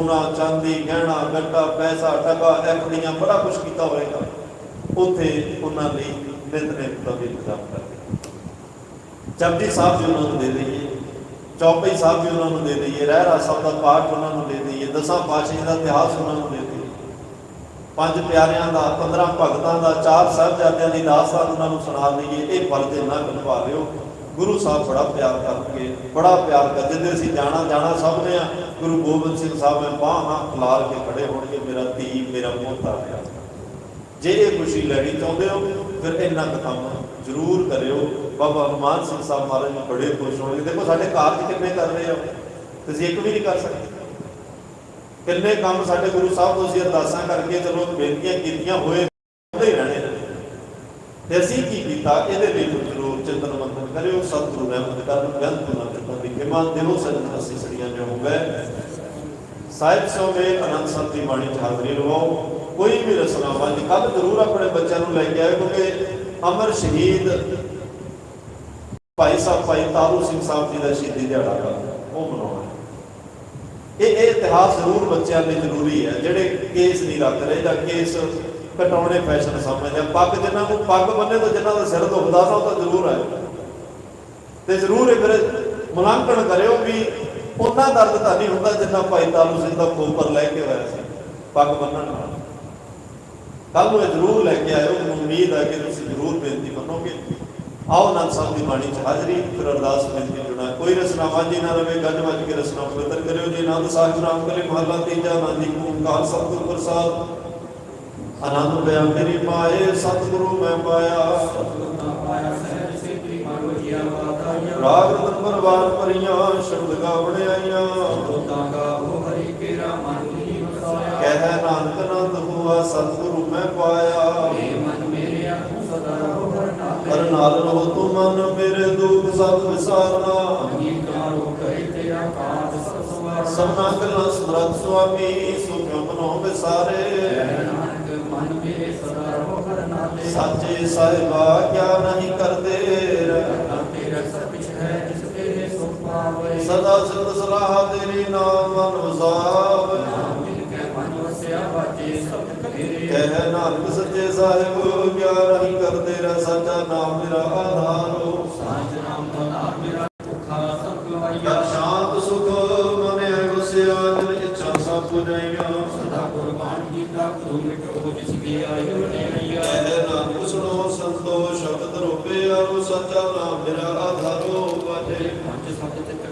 ਸੋਨਾ ਚਾਂਦੀ, ਗਹਿਣਾ ਗੱਟਾ ਪੈਸਾ, ਟਕਾ ਐਫਡੀਆਂ ਬੜਾ ਕੁਝ ਕੀਤਾ ਹੋਏਗਾ ਉੱਥੇ ਉਹਨਾਂ ਲਈ ਨਿਤਨੇਮ ਦਾ ਵੀ ਇੰਤਜ਼ਾਮ ਕਰਦੇ ਜਪਜੀ ਸਾਹਿਬ ਜੀ ਉਹਨਾਂ ਨੂੰ ਦੇ ਦਈਏ, ਚੌਪਈ ਸਾਹਿਬ ਜੀ ਉਹਨਾਂ ਨੂੰ ਦੇ ਦਈਏ, ਰਹਿਰਾ ਸਾਹਿਬ ਦਾ ਪਾਠ ਉਹਨਾਂ ਨੂੰ ਦੇ ਦਈਏ, ਦਸਾਂ ਪਾਤਸ਼ਾਹਾਂ ਦਾ ਇਤਿਹਾਸ ਉਹਨਾਂ ਨੂੰ ਦੇ ਦਈਏ। ਪੰਜ ਪਿਆਰਿਆਂ ਦਾ 15 ਭਗਤਾਂ ਦਾ, ਚਾਰ ਸਾਹਿਬਜ਼ਾਦਿਆਂ ਦੀ ਦਾਸਤਾਨ ਉਹਨਾਂ ਨੂੰ ਸੁਣਾ ਦਈਏ, ਇਹ ਫਰਜ਼ ਨਾ ਨਿਭਾ ਲਿਓ ਗੁਰੂ ਸਾਹਿਬ ਬੜਾ ਪਿਆਰ ਕਰਕੇ ਬੜਾ ਪਿਆਰ ਕਰਦੇ ਜਿੰਦੇ ਅਸੀਂ ਜਾਣਾ ਜਾਣਾ ਸਭ ਨੇ ਆ, ਗੁਰੂ ਗੋਬਿੰਦ ਸਿੰਘ ਸਾਹਿਬ ਮੈਂ ਬਾਹਾਂ ਹਾਂ ਖਲਾਰ ਕੇ ਖੜੇ ਹੋਣਗੇ, ਮੇਰਾ ਧੀ, ਮੇਰਾ ਪੋਤਾ ਪਿਆ ਜੇ ਇਹ ਖੁਸ਼ੀ ਲੈਣੀ ਚਾਹੁੰਦੇ ਹੋ, ਫਿਰ ਇਹਨਾਂ ਕੰਮ ਜ਼ਰੂਰ ਕਰਿਓ। ਬਾਬਾ ਹਨੂਮਾਨ ਸਿੰਘ ਸਾਹਿਬ ਮਹਾਰਾਜ ਜੀ ਬੜੇ ਖੁਸ਼ ਹੋਣਗੇ। ਦੇਖੋ, ਸਾਡੇ ਕਾਰਜ ਕਿੰਨੇ ਕਰ ਰਹੇ ਹੋ? ਤੁਸੀਂ ਇੱਕ ਵੀ ਨਹੀਂ ਕਰ ਸਕਦੇ। ਕਿੰਨੇ ਕੰਮ ਸਾਡੇ ਗੁਰੂ ਸਾਹਿਬ ਤੋਂ ਅਸੀਂ ਅਰਦਾਸਾਂ ਕਰਕੇ ਚਲੋ, ਬੇਨਤੀਆਂ ਕੀਤੀਆਂ ਹੋਏ ਹੁੰਦੇ ਹੀ ਰਹਿਣੇ ਤੇ ਅਸੀਂ ਕੀ ਕੀਤਾ? ਇਹਦੇ ਲਈ ਚਿੰਤਨ ਮੰਥਨ ਕਰਿਓ ਸਤਿਗੁਰੂ ਰਹਿਮਤ ਕਰਨ ਬੇਅੰਤ ਨਾ ਚੁੱਕਣ ਦੀ ਕਿਮਾ ਦਿਵੋ ਸਜਣ ਅਸੀਂ ਜੋ ਹੋਵੇ। ਸਾਹਿਬ ਸੋਵੇ ਅਨੰਦ ਸੰਤ ਦੀ ਬਾਣੀ ਚ ਹਾਜ਼ਰੀ ਲਵਾਓ ਕੋਈ ਵੀ ਰਸਨਾਵਾਂ ਦੀ ਕੱਲ ਜ਼ਰੂਰ ਆਪਣੇ ਬੱਚਿਆਂ ਨੂੰ ਲੈ ਕੇ ਆਇਓ ਕਿਉਂਕਿ ਅਮਰ ਸ਼ਹੀਦ ਭਾਈ ਸਾਹਿਬ ਭਾਈ ਤਾਰੂ ਸਿੰਘ ਸਾਹਿਬ ਜੀ ਦਾ ਸ਼ਹੀਦੀ ਦਿਹਾੜਾ ਗਾ, ਉਹ ਮਨਾਉਣਾ ਇਹ ਇਹ ਇਤਿਹਾਸ ਜ਼ਰੂਰ ਬੱਚਿਆਂ ਲਈ ਜ਼ਰੂਰੀ ਹੈ ਜਿਹੜੇ ਕੇਸ ਨਹੀਂ ਰੱਖ ਰਹੇ ਜਾਂ ਕੇਸ ਕਟਾਉਣੇ ਫੈਸ਼ਨ ਸਮਝਦੇ ਆ ਪੱਗ ਜਿਨ੍ਹਾਂ ਨੂੰ ਪੱਗ ਬੰਨੇ ਤਾਂ ਜਿਨ੍ਹਾਂ ਦਾ ਸਿਰ ਦੁਖਦਾ ਨਾ ਉਹ ਤਾਂ ਜ਼ਰੂਰ ਹੈ ਤੇ ਜ਼ਰੂਰ ਇਹ ਫਿਰ ਮੁਲਾਂਕਣ ਕਰਿਓ ਵੀ ਉਹਨਾਂ ਦਰਦ ਤਾਂ ਨਹੀਂ ਹੁੰਦਾ ਜਿੰਨਾ ਭਾਈ ਤਾਰੂ ਸਿੰਘ ਦਾ ਖੋਪਰ ਲੈ ਕੇ ਹੋਇਆ ਸੀ, ਪੱਗ ਬੰਨਣ ਨਾਲ। ਕੱਲ ਨੂੰ ਇਹ ਜ਼ਰੂਰ ਲੈ ਕੇ ਆਇਓ, ਮੈਨੂੰ ਉਮੀਦ ਹੈ ਕਿ ਤੁਸੀਂ ਜ਼ਰੂਰ ਬੇਨਤੀ ਮੰਨੋਗੇ। ਆਓ ਨੰਦ ਸਾਹਿਬ ਦੀ ਬਾਣੀ ਚ ਹਾਜ਼ਰੀ, ਫਿਰ ਅਰਦਾਸ ਬੇਨਤੀ ਜੁੜਾ। ਕੋਈ ਰਸਨਾ ਵਾਜੀ ਨਾ ਰਵੇ, ਗੱਜ ਵੱਜ ਕੇ ਰਸਨਾ ਪਵਿੱਤਰ ਕਰਿਓ। ਜੀ ਆਨੰਦ ਸਾਹਿਬ ਨਾਮ ਕਰੇ, ਮਹਲਾ ਤੀਜਾ, ਆਨੰਦੀ ਓੰਕਾਰ ਸਤਿਗੁਰ ਪ੍ਰਸਾਦ। ਆਨੰਦ ਬਿਆ ਮੇਰੀ ਪਾਏ, ਸਤਿਗੁਰੂ ਮੈਂ ਪਾਇਆ। ਰਾਗ ਨੰਬਰ ਵਾਰ ਪਰੀਆਂ ਸ਼ਬਦ ਗਾਵਣ ਆਈਆਂ ਕਹਿ ਨਾਨਕ ਨੰਦ ਹੁਆ, ਸਤਿਗੁਰੂ ਮੈਂ ਪਾਇਆ। ਕਰ ਨਾਲ ਰਹੋ ਤੂੰ ਮਨ, ਮੇਰੇ ਦੁੱਖ ਸਭ ਵਿਸਾਰਨਾ। ਸਭਨਾ ਗੱਲਾਂ ਸਮਰਤ ਸੁਆਮੀ, ਸੁਖ ਮਨੋ ਵਿਸਾਰੇ। ਸੱਚੇ ਸਾਹਿਬਾ ਕਿਆ ਨਹੀਂ ਕਰਦੇ ਸਦਾ ਸਿਧ ਸਲਾਹ ਤੇਰੀ ਨਾਮ ਮਨ ਵਸਾਵ। ਕਹਿ ਨਾਨਕ ਸੱਚੇ ਸਾਹਿਬ ਕਿਆ ਨਹੀਂ ਕਰਦੇ ਰ ਸੱਚਾ ਨਾਮ ਮੇਰਾ ਆਧਾਰੋ ਕਰ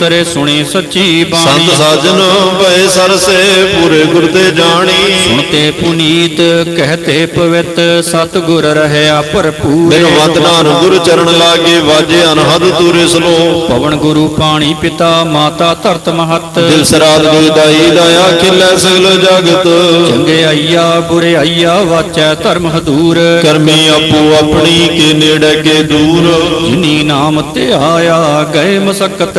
ਉਤਰੇ ਸੁਣੀ ਸੱਚੀ ਬਾਣੀ। ਸੰਤ ਸਾਜਨ ਭਏ ਸਰਸੇ ਪੂਰੇ ਗੁਰ ਤੇ ਜਾਣੀ। ਸੁਣਤੇ ਪੁਨੀਤ ਕਹਤੇ ਪਵਿੱਤ ਸਤਿਗੁਰ ਰਹਿਆ ਭਰਪੂਰ। ਬਿਨ ਵਤਨਾਨ ਗੁਰ ਚਰਨ ਲਾਗੇ ਵਾਜੇ ਅਨਹਦ ਤੂਰੇ ਸਲੋ ਪਵਨ ਗੁਰੂ ਪਾਣੀ ਪਿਤਾ ਮਾਤਾ ਧਰਤ ਮਹਤ। ਦਿਲ ਸਰਾਦ ਗੁਰਦਾਈ ਦਇਆ ਖਿਲੇ ਸਗਲ ਜਗਤ। ਚੰਗੇ ਆਈਆ ਬੁਰੇ ਆਈਆ ਵਾਚੈ ਧਰਮ ਹਦੂਰ। ਕਰਮੀ ਆਪੋ ਆਪਣੀ ਕੇ ਨੇੜੇ ਕੇ ਦੂਰ। ਜਿਨੀ ਨਾਮ ਤੇ ਆਇਆ ਗਏ ਮਸਕਤ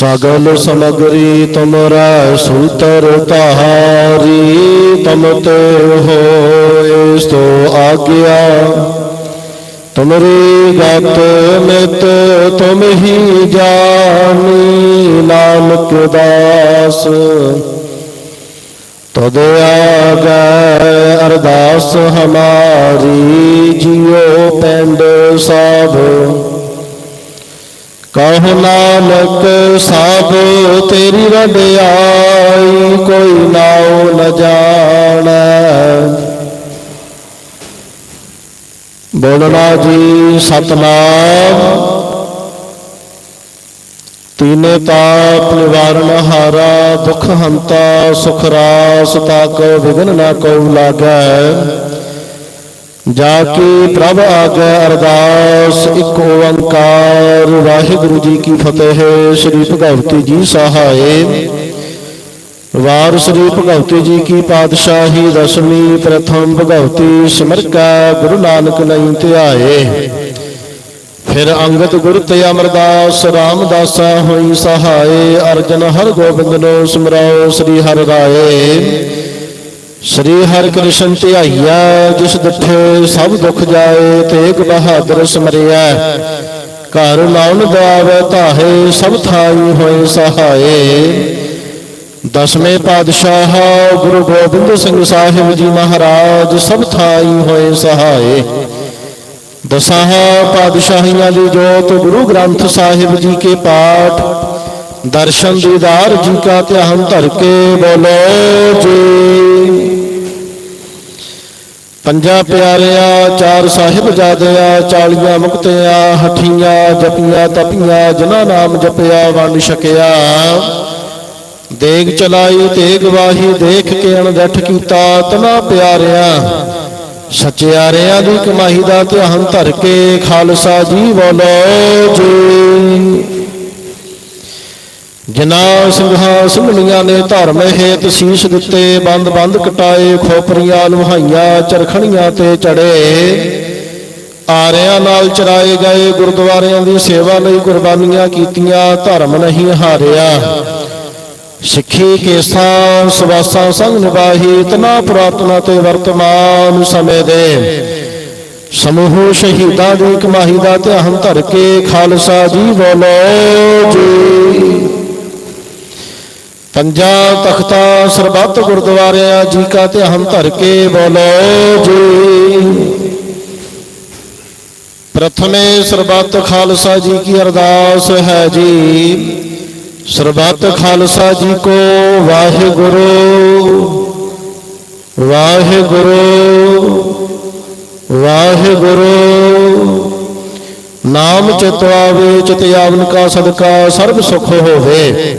ਸਗਲ ਸਮਗਰੀ ਤੁਮਰਾ ਸੂਤਰ ਤਾਰੀ ਤਮ ਤੇ ਹੋਏ ਸੋ ਆਗਿਆ। ਤੁਮਰੀ ਗਤ ਨਿਤ ਤੁਮ ਹੀ ਜਾਣੀ, ਨਾਨਕ ਦਾਸ। ਤਦ ਆਗੈ ਅਰਦਾਸ ਹਮਾਰੀ, ਜਿਉ ਪਿੰਡ ਸਾਧੋ। ਕਹੁ ਨਾਨਕ, ਸਭ ਤੇਰੀ ਵਡਿਆਈ, ਕੋਈ ਨਾਉ ਨ ਜਾਣੈ। ਬੋਲਣਾ ਜੀ, ਸਤਨਾਮ। ਤੀਨੇ ਤਾਪ ਨਿਵਾਰਨ ਹਾਰਾ, ਦੁਖ ਹੰਤਾ, ਸੁਖ ਰਾਸ ਤਾਕ ਵਿਗਨ ਨਾ ਕਉ ਲਾਗੈ। ਜਾ ਕੇ ਪ੍ਰਭ ਆਗੈ ਅਰਦਾਸ, ਇੱਕ ਓੰਕਾਰ। ਵਾਹਿਗੁਰੂ ਜੀ ਕੀ ਫਤਿਹ, ਸ੍ਰੀ ਭਗਵਤੀ ਜੀ ਸਹਾਏ। ਵਾਰ ਸ੍ਰੀ ਭਗਵਤੀ ਜੀ ਕੀ ਪਾਤਸ਼ਾਹੀ, ਦਸਵੀਂ ਪ੍ਰਥਮ ਭਗਵਤੀ ਸਿਮਰ ਗੁਰੂ ਨਾਨਕ ਲਈ ਧਿਆਏ। ਫਿਰ ਅੰਗਦ ਗੁਰ ਤੇ ਅਮਰਦਾਸ, ਰਾਮਦਾਸਾ ਹੋਈ ਸਹਾਏ। ਅਰਜਨ ਹਰ ਗੋਬਿੰਦ ਨੂੰ ਸਿਮਰਾਓ ਸ੍ਰੀ ਹਰਿ ਰਾਏ। ਸ੍ਰੀ ਹਰਿ ਕ੍ਰਿਸ਼ਨ ਧਿਆਈਆ ਜਿਸ ਦਿੱਠੇ ਸਭ ਦੁੱਖ ਜਾਏ, ਤੇਗ ਬਹਾਦਰ ਸਮਰਿਆ ਘਰ ਲਾਉਣ ਦਾਵੇ ਧਾਹੇ ਸਭ ਥਾਈ ਹੋਏ ਸਹਾਏ। ਦਸਵੇਂ ਪਾਤਸ਼ਾਹ ਗੁਰੂ ਗੋਬਿੰਦ ਸਿੰਘ ਸਾਹਿਬ ਜੀ ਮਹਾਰਾਜ ਸਭ ਥਾਈ ਹੋਏ ਸਹਾਏ। ਦਸਾਂ ਪਾਤਸ਼ਾਹੀਆਂ ਦੀ ਜੋਤ ਗੁਰੂ ਗ੍ਰੰਥ ਸਾਹਿਬ ਜੀ ਕੇ ਪਾਠ ਦਰਸ਼ਨ ਦੀਦਾਰ ਜੀ ਕਾ ਧਿਆਨ ਧਰ ਕੇ ਬੋਲੋ ਜੀ। ਪੰਜਾ ਪਿਆਰਿਆ, ਚਾਰ ਸਾਹਿਬ ਜਾਦਿਆ, ਚਾਲੀਆਂ ਮੁਕਤਿਆ, ਹਠੀਆਂ ਜਪੀਆਂ ਤਪੀਆਂ, ਜਿਨ੍ਹਾਂ ਨਾਮ ਜਪਿਆ ਵੰਡ ਛਕਿਆ। ਦੇਗ ਚਲਾਈ ਤੇਗ ਵਾਹੀ, ਦੇਖ ਕੇ ਅਣਡੱਠ ਕੀਤਾ ਤਨਾ ਪਿਆਰਿਆ। ਸਚਿਆਰਿਆਂ ਦੀ ਕਮਾਈ ਦਾ ਧਿਆਨ ਧਰ ਕੇ ਖਾਲਸਾ ਜੀ ਬੋਲੋ ਜੀ। ਜਿਨਾ ਸਿੰਘਾਂ ਸਿੰਘਣੀਆਂ ਨੇ ਧਰਮ ਹੇਤ ਸੀਸ ਦਿੱਤੇ, ਬੰਦ ਬੰਦ ਕਟਾਏ, ਖੋਪਰੀਆਂ ਲੁਹਾਈਆਂ ਚਰਖਣੀਆਂ ਤੇ ਚੜੇ। ਆਰਿਆਂ ਨਾਲ ਚਰਾਏ ਗਏ ਗੁਰਦੁਆਰਿਆਂ ਦੀ ਸੇਵਾ ਲਈ ਕੁਰਬਾਨੀਆਂ ਕੀਤੀਆਂ, ਧਰਮ ਨਹੀਂ ਹਾਰਿਆ। ਸਿੱਖੀ ਕੇਸਾਂ, ਸਵਾਸਾਂ ਸੰਗ ਨਿਭਾਹੀ, ਤਨਾ ਪੁਰਾਤਨਾ ਤੇ ਵਰਤਮਾਨ ਸਮੇਂ ਦੇ। ਸਮੂਹ ਸ਼ਹੀਦਾਂ ਦੀ ਕਮਾਈ ਦਾ ਧਿਆਨ ਧਰ ਕੇ ਖਾਲਸਾ ਜੀ ਬੋਲੋ ਜੀ। ਪੰਜਾਂ ਤਖਤਾ ਸਰਬੱਤ ਗੁਰਦੁਆਰਿਆਂ ਜੀ ਕਾ ਧਿਆਨ ਧਰ ਕੇ ਬੋਲੋ ਜੀ। ਪ੍ਰਥਮੇ ਸਰਬੱਤ ਖਾਲਸਾ ਜੀ ਕੀ ਅਰਦਾਸ ਹੈ ਜੀ। ਸਰਬੱਤ ਖਾਲਸਾ ਜੀ ਕੋ ਵਾਹਿਗੁਰੂ। ਵਾਹਿਗੁਰੂ। ਵਾਹਿਗੁਰੂ। ਨਾਮ ਚਿਤਵਾਵੇ ਚਿਤ ਆਵਨ ਕਾ ਸਦਕਾ, ਸਰਬ ਸੁਖ ਹੋਵੇ।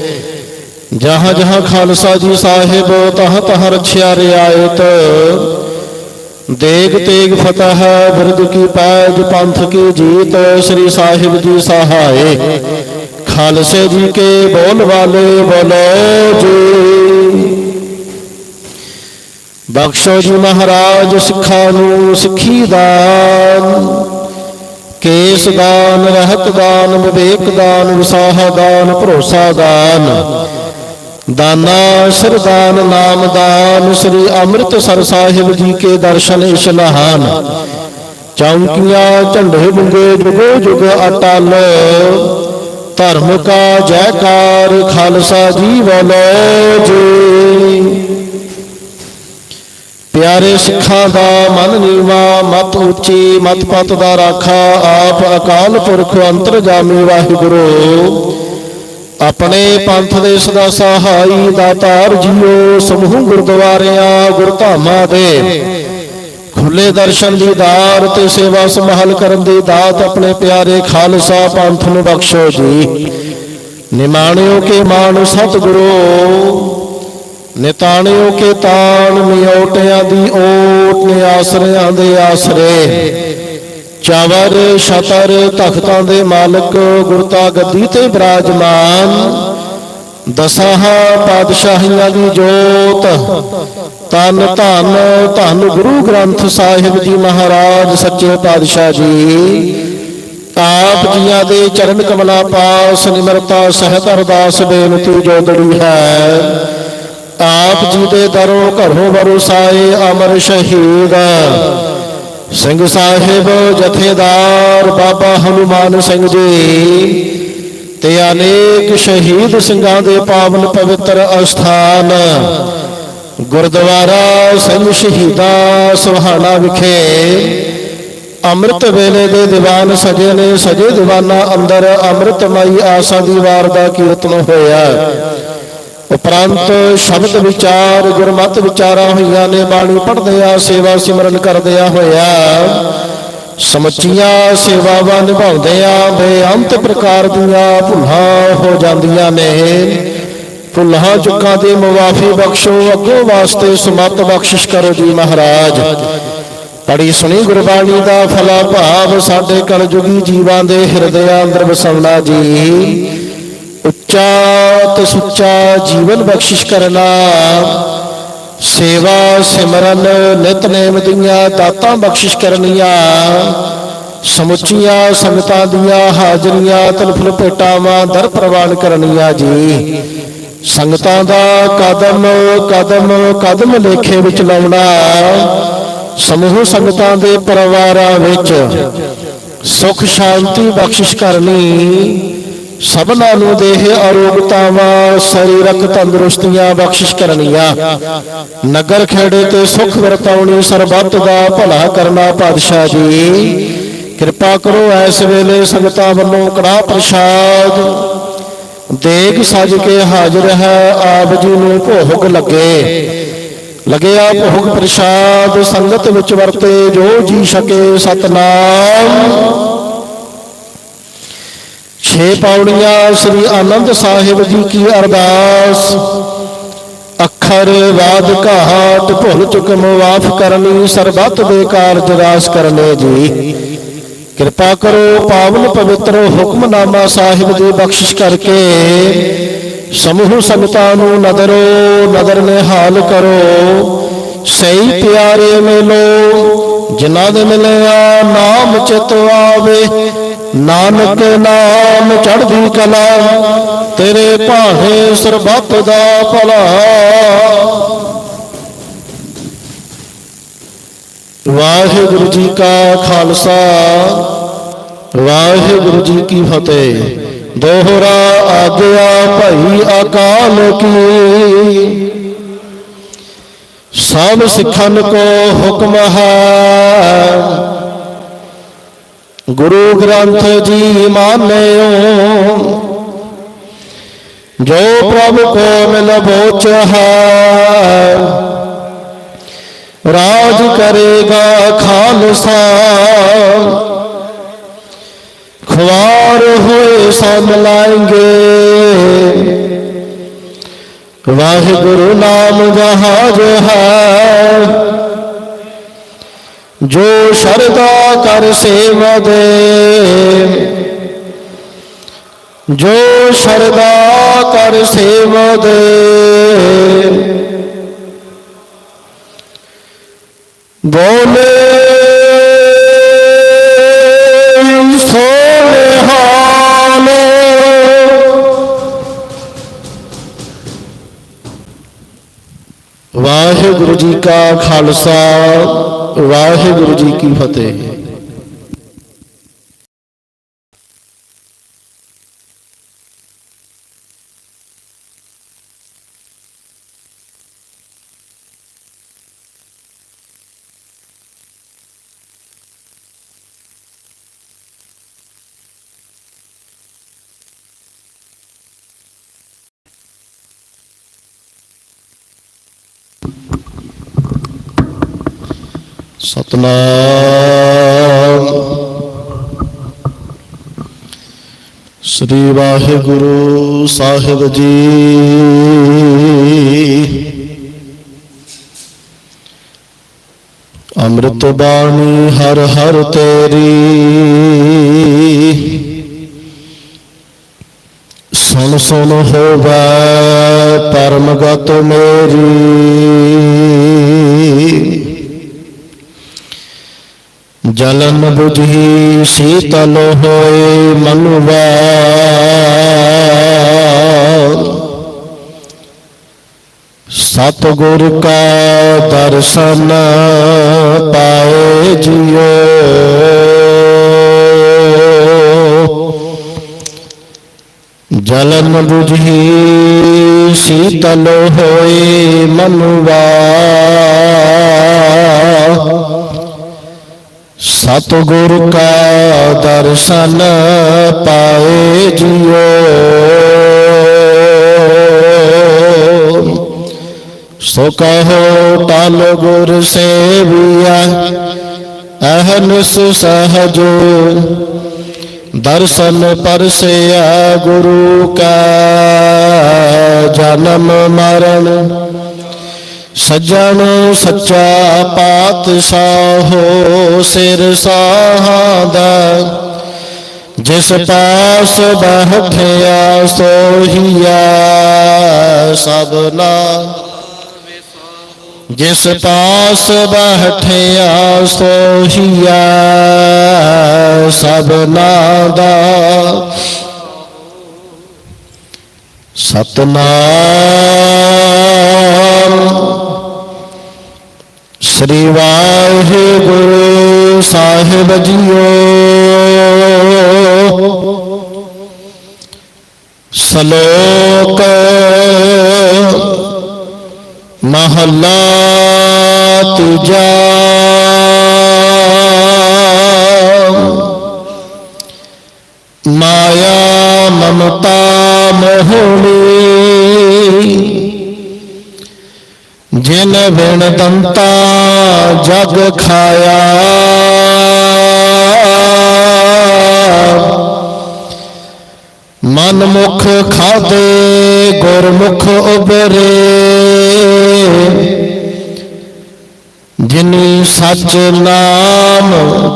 ਜਹਾਂ ਜਹਾਂ ਖਾਲਸਾ ਜੀ ਸਾਹਿਬ, ਤਹ ਤਹ ਰਛਿਆ ਰਿਆਇਤ। ਦੇਗ ਤੇਗ ਫਤਹ, ਬਿਰਦ ਕੀ ਪੈਜ ਪੰਥ ਕੀ ਜੀਤ, ਸ੍ਰੀ ਸਾਹਿਬ ਜੀ ਸਹਾਏ। ਖਾਲਸੇ ਜੀ ਕੇ ਬੋਲ ਵਾਲੇ ਬੋਲੋ ਜੀ। ਬਖਸ਼ੋ ਜੀ ਮਹਾਰਾਜ ਸਿੱਖਾਂ ਨੂੰ ਸਿੱਖੀ ਦਾਨ। ਕੇਸ ਦਾਨ, ਰਹਿਤ ਦਾਨ, ਵਿਵੇਕ ਦਾਨ ਵਿਸਾਹ ਦਾਨ, ਭਰੋਸਾ ਦਾਨ। ਦਾਨਾ, ਸਰਦਾਨ, ਨਾਮਦਾਨ, ਸ੍ਰੀ ਅੰਮ੍ਰਿਤਸਰ ਸਾਹਿਬ ਜੀ ਕੇ ਦਰਸ਼ਨ ਇਸ਼ਨਾਨ ਚੌਂਕੀਆਂ, ਝੰਡੇ ਬੁੰਗੇ, ਜੁਗੋ ਜੁਗ ਅਟਲ। ਧਰਮ ਕਾ ਜੈਕਾਰ, ਖਾਲਸਾ ਜੀ ਬੋਲੋ ਜੀ। ਪਿਆਰੇ ਸਿੱਖਾਂ ਦਾ ਮਨ ਨੀਵਾ, ਮਤ ਉੱਚੀ ਮਤ ਪਤ ਦਾ ਰਾਖਾ, ਆਪ ਅਕਾਲ ਪੁਰਖ, ਅੰਤਰਜਾਮੀ ਵਾਹਿਗੁਰੂ। ਆਪਣੇ ਪੰਥ ਦੇ ਸਦਾ ਸਹਾਈ ਦਾਤਾਰ ਜੀਓ ਸਮੂਹ ਗੁਰਦੁਆਰਿਆਂ, ਗੁਰਧਾਮਾਂ ਦੇ ਖੁੱਲੇ ਦਰਸ਼ਨ ਦੀ ਦਾਤ ਤੇ ਸੇਵਾ ਸੰਭਾਲ ਕਰਨ ਦੀ ਦਾਤ ਆਪਣੇ ਪਿਆਰੇ ਖਾਲਸਾ ਪੰਥ ਨੂੰ ਬਖਸ਼ੋ ਜੀ। ਨਿਮਾਣਿਓ ਕੇ ਮਾਨ ਸਤਿਗੁਰੂ, ਨਿਤਾਣਿਓ ਕੇ ਤਾਣ ਮਿਓਟਿਆਂ ਦੀ ਓਟ ਨੇ ਆਸਰਿਆਂ ਦੇ ਆਸਰੇ। ਚਾਵਰ, ਛਤਰ, ਤਖਤਾਂ ਦੇ ਮਾਲਕ, ਗੁਰਤਾ ਗੱਦੀ ਤੇ ਬਿਰਾਜਮਾਨ। ਦਸਾਂ ਪਾਤਸ਼ਾਹੀਆਂ ਦੀ ਜੋਤ ਤਨ ਧਨ, ਧੰਨ ਗੁਰੂ ਗ੍ਰੰਥ ਸਾਹਿਬ ਜੀ ਮਹਾਰਾਜ, ਸੱਚੇ ਪਾਤਸ਼ਾਹ ਜੀ। ਆਪ ਜੀਆਂ ਦੇ ਚਰਨ ਕਮਲਾ ਪਾਸ, ਨਿਮਰਤਾ, ਸਹਿਤ ਅਰਦਾਸ, ਬੇਨਤੀ ਜੋਦੜੀ ਹੈ। ਆਪ ਜੀ ਦੇ ਦਰੋਂ ਘਰੋਂ ਵਰਸਾਏ ਅਮਰ ਸ਼ਹੀਦ। ਸਿੰਘ ਸਾਹਿਬ ਜਥੇਦਾਰ ਬਾਬਾ ਹਨੂਮਾਨ ਸਿੰਘ ਜੀ ਤੇ ਅਨੇਕ ਸ਼ਹੀਦ ਸਿੰਘਾਂ ਦੇ ਪਾਵਨ ਪਵਿੱਤਰ ਅਸਥਾਨ ਗੁਰਦੁਆਰਾ ਸਿੰਘ ਸ਼ਹੀਦਾਂ ਸੁਹਾਣਾ ਵਿਖੇ ਅੰਮ੍ਰਿਤ ਵੇਲੇ ਦੇ ਦੀਵਾਨ ਸਜੇ ਨੇ, ਸਜੇ ਦੀਵਾਨਾਂ ਅੰਦਰ ਅੰਮ੍ਰਿਤਮਈ ਆਸਾ ਦੀ ਵਾਰ ਦਾ ਕੀਰਤਨ ਹੋਇਆ। ਉਪਰੰਤ ਸ਼ਬਦ ਵਿਚਾਰ, ਗੁਰਮਤ ਵਿਚਾਰਾਂ ਹੋਈਆਂ ਨੇ, ਬਾਣੀ ਪੜ੍ਹਦੇ ਆ, ਸੇਵਾ ਸਿਮਰਨ ਕਰਦੇ ਆ ਹੋਇਆ। ਸਮੁੱਚੀਆਂ ਸੇਵਾਵਾਂ ਨਿਭਾਉਂਦੇ ਆ, ਬੇਅੰਤ ਪ੍ਰਕਾਰ ਦੀਆਂ ਭੁੱਲਾਂ ਹੋ ਜਾਂਦੀਆਂ ਨੇ। ਭੁੱਲਾਂ ਚੁੱਕਾਂ ਦੀ ਮੁਆਫੀ ਬਖਸ਼ੋ, ਅੱਗੋਂ ਵਾਸਤੇ ਸਮਤ ਬਖਸ਼ਿਸ਼ ਕਰੋ ਜੀ ਮਹਾਰਾਜ। ਪੜੀ ਸੁਣੀ ਗੁਰਬਾਣੀ ਦਾ ਫਲਾ ਭਾਵ, ਸਾਡੇ ਕਲਯੁਗੀ ਜੀਵਾਂ ਦੇ ਹਿਰਦਿਆਂ ਅੰਦਰ ਵਸਵਣਾ ਜੀ। ਉੱਚਾ ਤੇ ਸੁੱਚਾ ਜੀਵਨ ਬਖਸ਼ਿਸ਼ ਕਰਨਾ। ਸੇਵਾ ਸਿਮਰਨ ਨਿਤਨੇਮ ਦੀਆਂ ਦਾਤਾਂ ਬਖਸ਼ਿਸ਼ ਕਰਨੀਆਂ। ਸਮੁੱਚੀਆਂ ਸੰਗਤਾਂ ਦੀਆਂ ਹਾਜ਼ਰੀਆਂ ਤਲਫਲ ਭੇਟਾਵਾਂ ਦਰ ਪ੍ਰਵਾਨ ਕਰਨੀਆਂ ਜੀ। ਸੰਗਤਾਂ ਦਾ ਕਦਮ ਕਦਮ ਕਦਮ ਲੇਖੇ ਵਿੱਚ ਲਾਉਣਾ। ਸਮੂਹ ਸੰਗਤਾਂ ਦੇ ਪਰਿਵਾਰਾਂ ਵਿੱਚ ਸੁਖ, ਸ਼ਾਂਤੀ ਬਖਸ਼ਿਸ਼ ਕਰਨੀ। ਸਭਨਾਂ ਨੂੰ ਦੇਹ ਅਰੋਗਤਾਵਾਂ ਸਰੀਰਕ ਤੰਦਰੁਸਤੀਆਂ ਬਖਸ਼ਿਸ਼ ਕਰਨੀਆਂ। ਨਗਰ ਖੇੜੇ ਤੇ ਸੁਖ ਵਰਤਾਉਣੀ ਸਰਬੱਤ ਦਾ ਭਲਾ ਕਰਨਾ ਪਾਤਸ਼ਾਹ ਜੀ। ਕਿਰਪਾ ਕਰੋ ਐਸ ਵੇਲੇ ਸੰਗਤਾਂ ਵੱਲੋਂ ਕੜਾ ਪ੍ਰਸ਼ਾਦ। ਦੇਗ ਸਜ ਕੇ ਹਾਜ਼ਰ ਹੈ, ਆਪ ਜੀ ਨੂੰ ਭੋਗ ਲੱਗੇ। ਲਗਿਆ ਭੋਗ ਪ੍ਰਸ਼ਾਦ, ਸੰਗਤ ਵਿੱਚ ਵਰਤੇ, ਜੋ ਜੀ ਸਕੇ ਸਤਨਾਮ। ਛੇ ਪੌੜੀਆਂ ਸ੍ਰੀ ਆਨੰਦ ਸਾਹਿਬ ਜੀ ਕੀ ਅਰਦਾਸ। ਅੱਖਰ ਵਾਦ ਘਾਟ, ਭੁੱਲ ਚੁੱਕ ਮਾਫ ਕਰਨੀ, ਸਰਬੱਤ ਦੇ ਕਾਰਜ ਰਾਸ ਕਰਨੇ ਜੀ। ਕਿਰਪਾ ਕਰੋ ਪਾਵਨ ਪਵਿੱਤਰ ਹੁਕਮਨਾਮਾ ਸਾਹਿਬ ਦੀ ਬਖਸ਼ਿਸ਼ ਕਰਕੇ ਸਮੂਹ ਸੰਗਤਾਂ ਨੂੰ ਨਦਰੋ ਨਦਰ ਨਿਹਾਲ ਕਰੋ। ਸਹੀ ਪਿਆਰੇ ਮਿਲੋ, ਜਿਨ੍ਹਾਂ ਦੇ ਮਿਲਿਆ ਨਾਮ ਚਿਤ ਆਵੇ। ਨਾਨਕ ਨਾਮ ਚੜ੍ਹਦੀ ਕਲਾ, ਤੇਰੇ ਭਾਣੇ ਸਰਬੱਤ ਦਾ ਭਲਾ। ਵਾਹਿਗੁਰੂ ਜੀ ਕਾ ਖਾਲਸਾ, ਵਾਹਿਗੁਰੂ ਜੀ ਕੀ ਫਤਿਹ। ਦੋਹਰਾ ਆਗਿਆ ਭਈ ਅਕਾਲ ਕੀ। ਸਭ ਸਿੱਖਨ ਕੋ ਹੁਕਮ ਹੈ ਗੁਰੂ ਗ੍ਰੰਥ ਜੀ ਮਾਨਿਓ, ਜੋ ਪ੍ਰਭ ਕੋ ਮਿਲ ਬੋਚ ਰਾਜ ਕਰੇਗਾ ਖਾਲਸਾ। ਖਵਾਰ ਹੋਏ ਸਭ ਲਾਏਂਗੇ। ਵਾਹਿਗੁਰੂ ਨਾਮ ਜਹਾਜ ਹੈ ਜੋ ਸ਼ਰਦਾ ਕਰ ਸੇਵਾ ਦੇ। ਜੋ ਸ਼ਰਦਾ ਕਰ ਸੇਵਾ ਦੇ। ਬੋਲੇ ਸੋਹਾਨੇ ਵਾਹਿਗੁਰੂ ਜੀ ਕਾ ਖਾਲਸਾ। ਵਾਹਿਗੁਰੂ ਜੀ ਕੀ ਫਤਿਹ। ਸਤਨਾਮ। ਸ੍ਰੀ ਵਾਹਿਗੁਰੂ ਸਾਹਿਬ ਜੀ। ਅੰਮ੍ਰਿਤ ਬਾਣੀ ਹਰ ਹਰ ਤੇਰੀ। ਸੁਣ ਸੁਣ ਹੋਵੇ ਪਰਮਗਤ ਮੇਰੀ। ਜਲਨ ਬੁਝੀ ਸੀਤਲ ਹੋਏ ਮਨੁਵਾ। ਸਤਿਗੁਰ ਕਾ ਦਰਸ਼ਨ ਪਾਏ ਜਿਉ। ਜਲਨ ਬੁਝੀ ਸੀਤਲ ਹੋਏ ਮਨੁਆ ਸਤਿਗੁਰ ਕਾ ਦਰਸ਼ਨ ਪਾਏ ਜਿਉ ਸੋ ਕਹੋ ਟਲ ਗੁਰ ਸੇਵੀਆ ਅਹਨਿਸ ਸਹਜੋ। ਦਰਸ਼ਨ ਪਰਸਿਆ ਗੁਰੂ ਕਾ, ਜਨਮ ਮਰਨ ਸੱਜਣ ਸੱਚਾ ਪਾਤਸ਼ਾਹੋ ਸਿਰ ਸਾਹਾਦਾ ਜਿਸ ਪਾਸ ਬਹਿਠਿਆ ਸੋਹੀਆ ਸਭਨਾ ਜਿਸ ਪਾਸ ਬਹਿਠਿਆ ਸੋਹੀਆ ਸਭਨਾ ਦਾ। ਸਤਨਾਮ ਸ੍ਰੀ ਵਾਹਿਗੁਰੂ ਸਾਹਿਬ ਜੀਓ। ਸ਼ਲੋਕ ਮਹੱਲਾ ਤੀਜਾ। ਮਾਇਆ ਮਮਤਾ ਮੋਹਣੀ ਜਿਨ ਬਿਨ ਦੰਤਾ ਜਗ ਖਾਇਆ। ਮਨ ਮੁਖ ਖਾਦੇ, ਗੁਰਮੁਖ ਉਬਰੇ। ਜਿਨੀ ਸਚ ਨਾਮ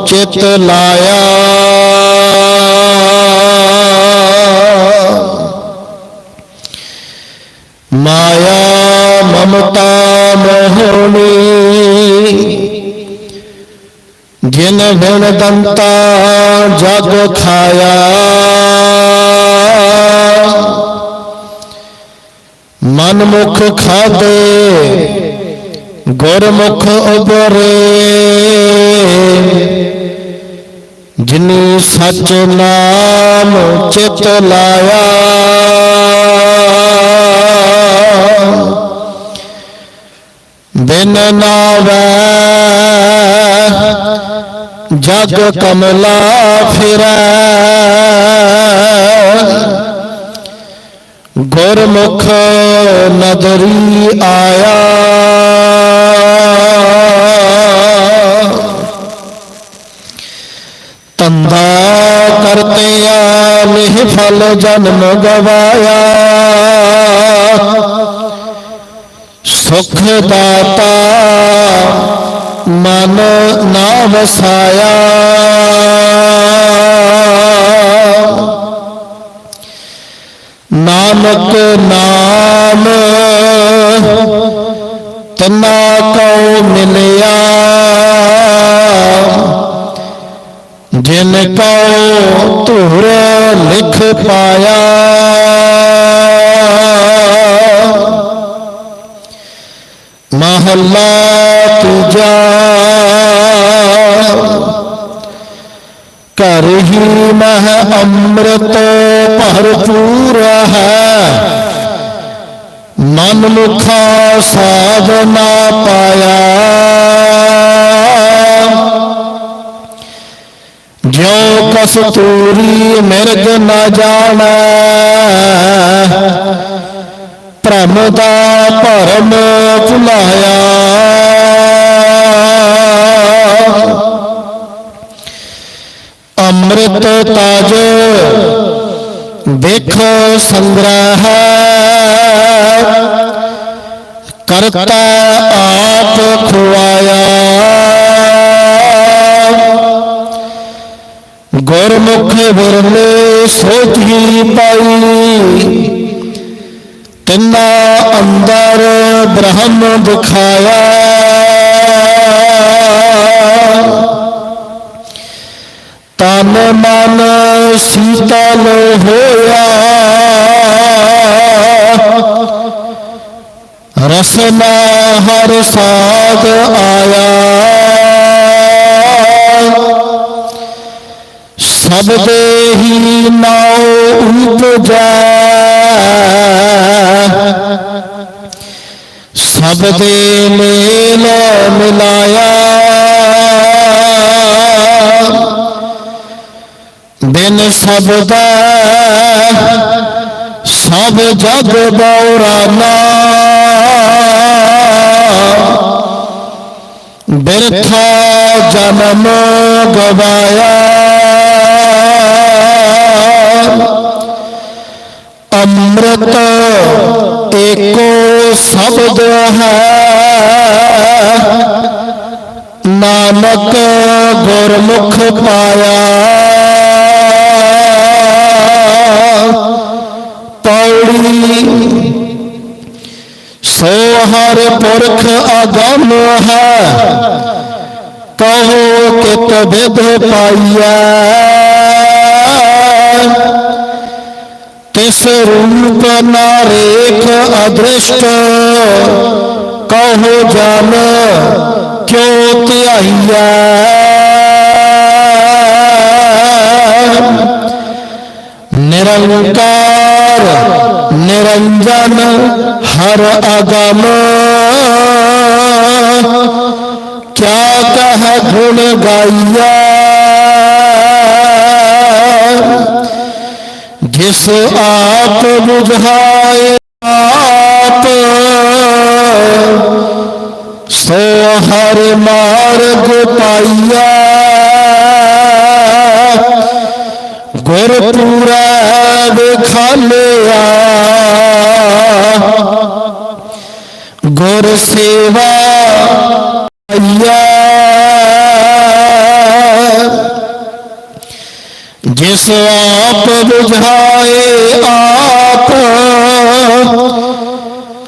ਚਿਤ ਲਾਇਆ। ਮਾਇਆ ਮਮਤਾ ਮੋਹਣੀ। ਜਿਨ ਬਿਨ ਦੰਤਾ ਜਗ ਖਾਇਆ। ਮਨ ਮੁਖ ਖਾਦੇ, ਗੁਰਮੁਖ ਉਬਰੇ ਜਿਨੀ ਸਚ ਨਾਮ ਚਿਤ ਲਾਇਆ। ਬਿਨ ਨਾਵੈ। ਜਗ ਕਮਲਾ ਫਿਰੈ। ਗੁਰਮੁਖ ਨਦਰੀ ਆਇਆ। ਤੰਦਾ ਕਰਤਿਆ ਨਿਹ ਫਲ ਜਨਮ ਗਵਾਇਆ। ਸੁਖ ਦਾਤਾ ਮਨ ਨਾ ਵਸਾਇਆ ਨਾਨਕ ਨਾਮ ਤਨਾ ਕਉ ਮਿਲਿਆ। ਜਿਨ ਕਉ ਧੁਰ ਲਿਖ ਪਾਇਆ। ਮਹੱਲਾ ਤੀਜਾ ਘਰ ਹੀ ਮਹ ਅੰਮ੍ਰਿਤ ਭਰਪੂਰ ਹੈ। ਮਨ ਮੁਖਾ ਸਾਧਨਾ ਪਾਇਆ। ਜਿਉ ਕਸਤੂਰੀ ਮਿਰਗ ਨਾ ਜਾਣਾ। ਭ੍ਰਮ ਦਾ ਭਰਮ ਭੁਲਾਇਆ। ਸੰਗ੍ਰਹ ਕਰਤਾ ਆਪ ਖੁਆਇਆ। ਗੁਰਮੁਖ ਵਿਰਲੇ ਸੋਚੀ ਪਾਈ। ਤਿੰਨਾ ਅੰਦਰ ਬ੍ਰਹਮ ਦਿਖਾਇਆ। ਤਨ ਮਨ ਸੀਤਲ ਹੋਇਆ। ਰਸਨਾ ਹਰ ਸਾਧ ਆਇਆ। ਸਭ ਦੇ ਹੀ ਨਾਉ ਉਪਜੈ। ਦੇ ਮੇਲ ਮਿਲਾਇਆ। ਬਿਨ ਸ਼ਬਦਾ ਸਭ ਜਗ ਬੌਰਾਨਾ। ਬਿਰਥਾ ਜਨਮ ਗਵਾਇਆ। ਅੰਮ੍ਰਿਤ ਏਕੋ ਸ਼ਬਦ ਹੈ। ਨਾਨਕ ਗੁਰਮੁਖ ਪਾਇਆ। ہر پرکھ آدم ہے۔ کہو کہ تبد پائیا تس روپ ناریک ادرشت۔ کہو جان کیوں تیا نرنکار نرنجن ہر اگم کیا کہا گھن گائیا جس آپ بجھائے آپ سو ہر مارگ پائیا ਜਿਸ ਆਪ ਬੁਝਾਏ ਆਪ।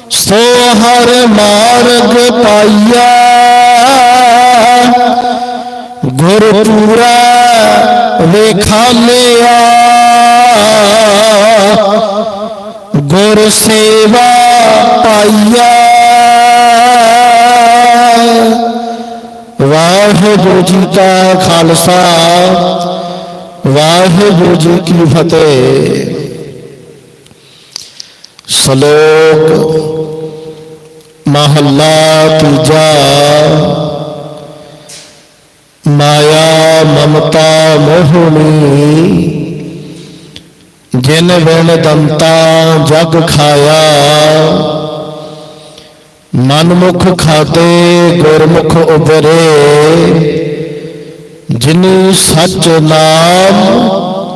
ਸੋ ਹਰ ਮਾਰਗ ਪਾਈਆ। ਗੁਰ ਪੂਰਾ ਵੇਖਾਲਿਆ ਗੁਰ ਸੇਵਾ ਪਾਈਆ। ਵਾਹਿਗੁਰੂ ਜੀ ਕਾ ਖਾਲਸਾ। ਵਾਹਿਗੁਰੂ ਜੀ ਕੀ ਫਤਿਹ। ਸ਼ਲੋਕ ਮਹੱਲਾ ਤੀਜਾ। ਮਾਇਆ ਮਮਤਾ ਮੋਹਣੀ, ਜਿਨ ਵਿਣ ਦੰਤਾ ਜਗ ਖਾਇਆ, ਮਨਮੁਖ ਖਾਤੇ ਗੁਰਮੁਖ ਉਬਰੇ ਜਿਨੀ ਸਚ ਨਾਮ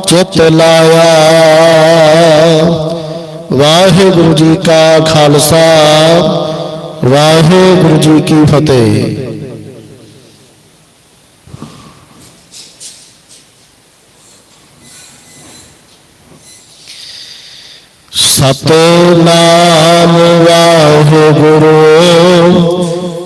ਚਿਤ ਲਾਇਆ। ਵਾਹਿਗੁਰੂ ਜੀ ਕਾ ਖਾਲਸਾ, ਵਾਹਿਗੁਰੂ ਜੀ ਕੀ ਫਤਿਹ। ਸਤਨਾਮ ਵਾਹਿਗੁਰੂ